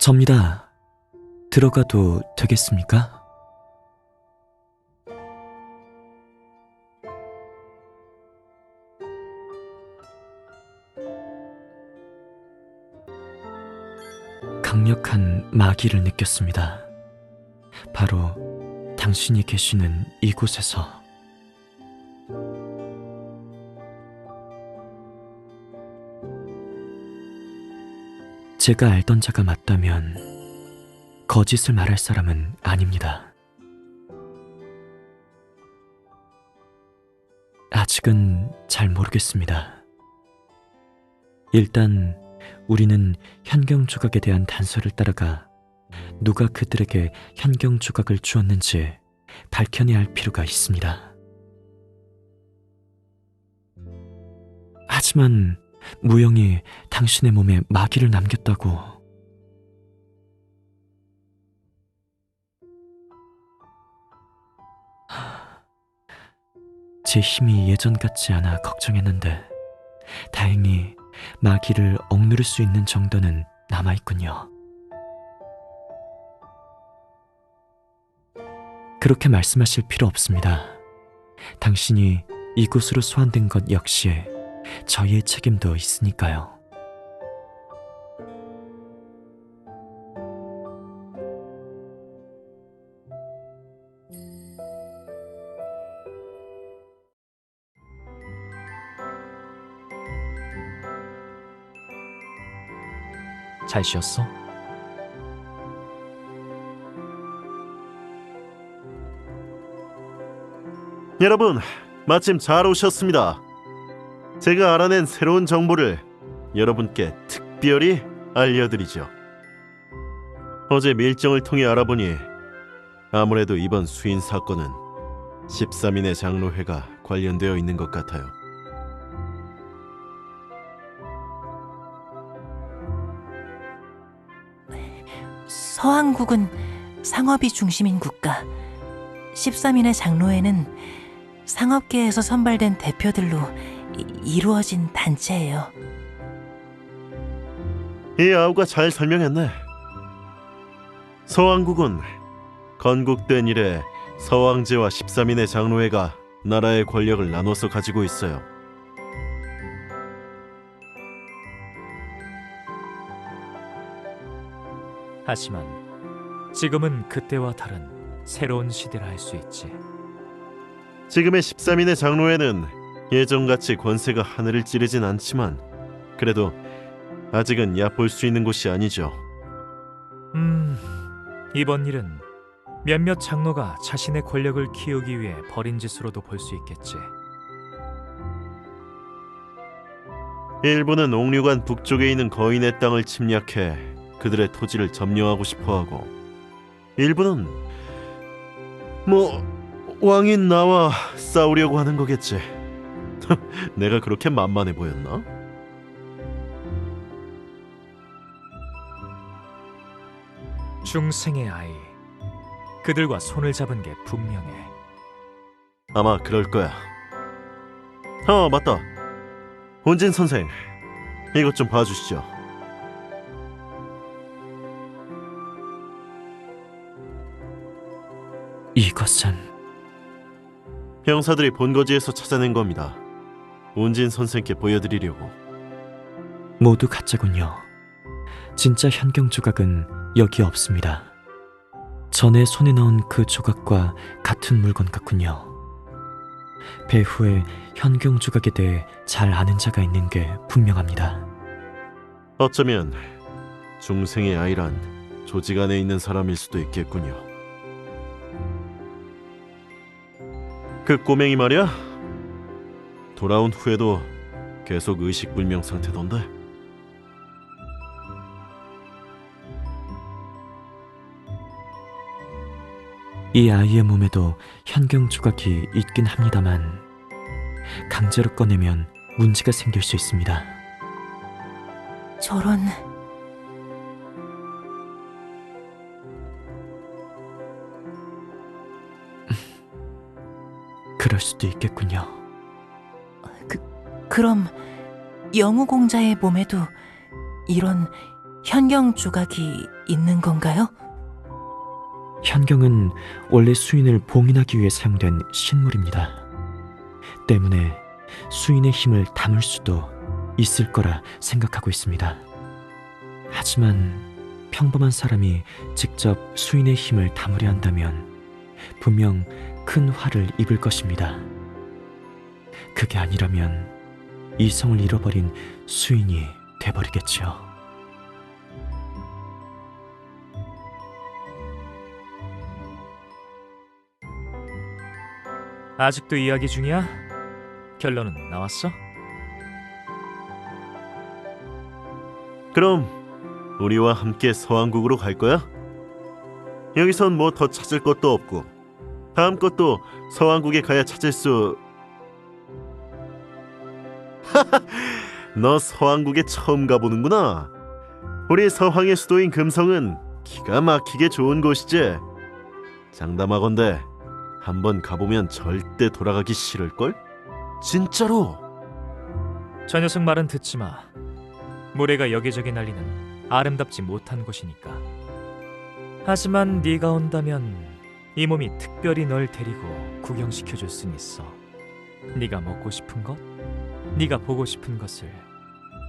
접니다. 들어가도 되겠습니까? 강력한 마기를 느꼈습니다. 바로 당신이 계시는 이곳에서. 제가 알던 자가 맞다면 거짓을 말할 사람은 아닙니다. 아직은 잘 모르겠습니다. 일단 우리는 현경 조각에 대한 단서를 따라가 누가 그들에게 현경 조각을 주었는지 밝혀내야 할 필요가 있습니다. 하지만 무영이 당신의 몸에 마귀를 남겼다고. 제 힘이 예전 같지 않아 걱정했는데 다행히 마귀를 억누를 수 있는 정도는 남아있군요. 그렇게 말씀하실 필요 없습니다. 당신이 이곳으로 소환된 것 역시 저희의 책임도 있으니까요. 잘 쉬었어? 여러분, 마침 잘 오셨습니다. 제가 알아낸 새로운 정보를 여러분께 특별히 알려드리죠. 어제 밀정을 통해 알아보니 아무래도 이번 수인 사건은 13인의 장로회가 관련되어 있는 것 같아요. 서한국은 상업이 중심인 국가. 13인의 장로회는 상업계에서 선발된 대표들로 이- 이루어진 단체예요. 이 아우가 잘 설명했네. 서왕국은 건국된 이래 서왕제와 13인의 장로회가 나라의 권력을 나눠서 가지고 있어요. 하지만 지금은 그때와 다른 새로운 시대라 할 수 있지. 지금의 13인의 장로회는 예전같이 권세가 하늘을 찌르진 않지만 그래도 아직은 얕볼 수 있는 곳이 아니죠. 음, 이번 일은 몇몇 장로가 자신의 권력을 키우기 위해 벌인 짓으로도 볼 수 있겠지. 일부는 옥류관 북쪽에 있는 거인의 땅을 침략해 그들의 토지를 점령하고 싶어하고 일부는 뭐 왕인 나와 싸우려고 하는 거겠지. 내가 그렇게 만만해 보였나? 중생의 아이. 그들과 손을 잡은 게 분명해. 아마 그럴 거야. 어 맞다. 온진 선생, 이것 좀 봐주시죠. 이것은 형사들이 본거지에서 찾아낸 겁니다. 온진 선생께 보여드리려고. 모두 가짜군요. 진짜 현경 조각은 여기 없습니다. 전에 손에 넣은 그 조각과 같은 물건 같군요. 배후에 현경 조각에 대해 잘 아는 자가 있는 게 분명합니다. 어쩌면 중생의 아이란 조직 안에 있는 사람일 수도 있겠군요. 그 꼬맹이 말이야? 돌아온 후에도 계속 의식불명 상태던데. 이 아이의 몸에도 현경 조각이 있긴 합니다만 강제로 꺼내면 문제가 생길 수 있습니다. 저런 그럴 수도 있겠군요. 그럼 영우 공자의 몸에도 이런 현경 조각이 있는 건가요? 현경은 원래 수인을 봉인하기 위해 사용된 신물입니다. 때문에 수인의 힘을 담을 수도 있을 거라 생각하고 있습니다. 하지만 평범한 사람이 직접 수인의 힘을 담으려 한다면 분명 큰 화를 입을 것입니다. 그게 아니라면 이성을 잃어버린 수인이 돼버리겠지요. 아직도 이야기 중이야? 결론은 나왔어? 그럼 우리와 함께 서왕국으로 갈 거야? 여기선 뭐 더 찾을 것도 없고 다음 것도 서왕국에 가야 찾을 수. 너 서왕국에 처음 가보는구나. 우리 서황의 수도인 금성은 기가 막히게 좋은 곳이지. 장담하건대 한번 가보면 절대 돌아가기 싫을 걸. 진짜로. 저 녀석 말은 듣지 마. 모래가 여기저기 날리는 아름답지 못한 곳이니까. 하지만 네가 온다면 이 몸이 특별히 널 데리고 구경시켜 줄 순 있어. 네가 먹고 싶은 것, 네가 보고 싶은 것을,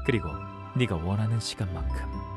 그리고 네가 원하는 시간만큼.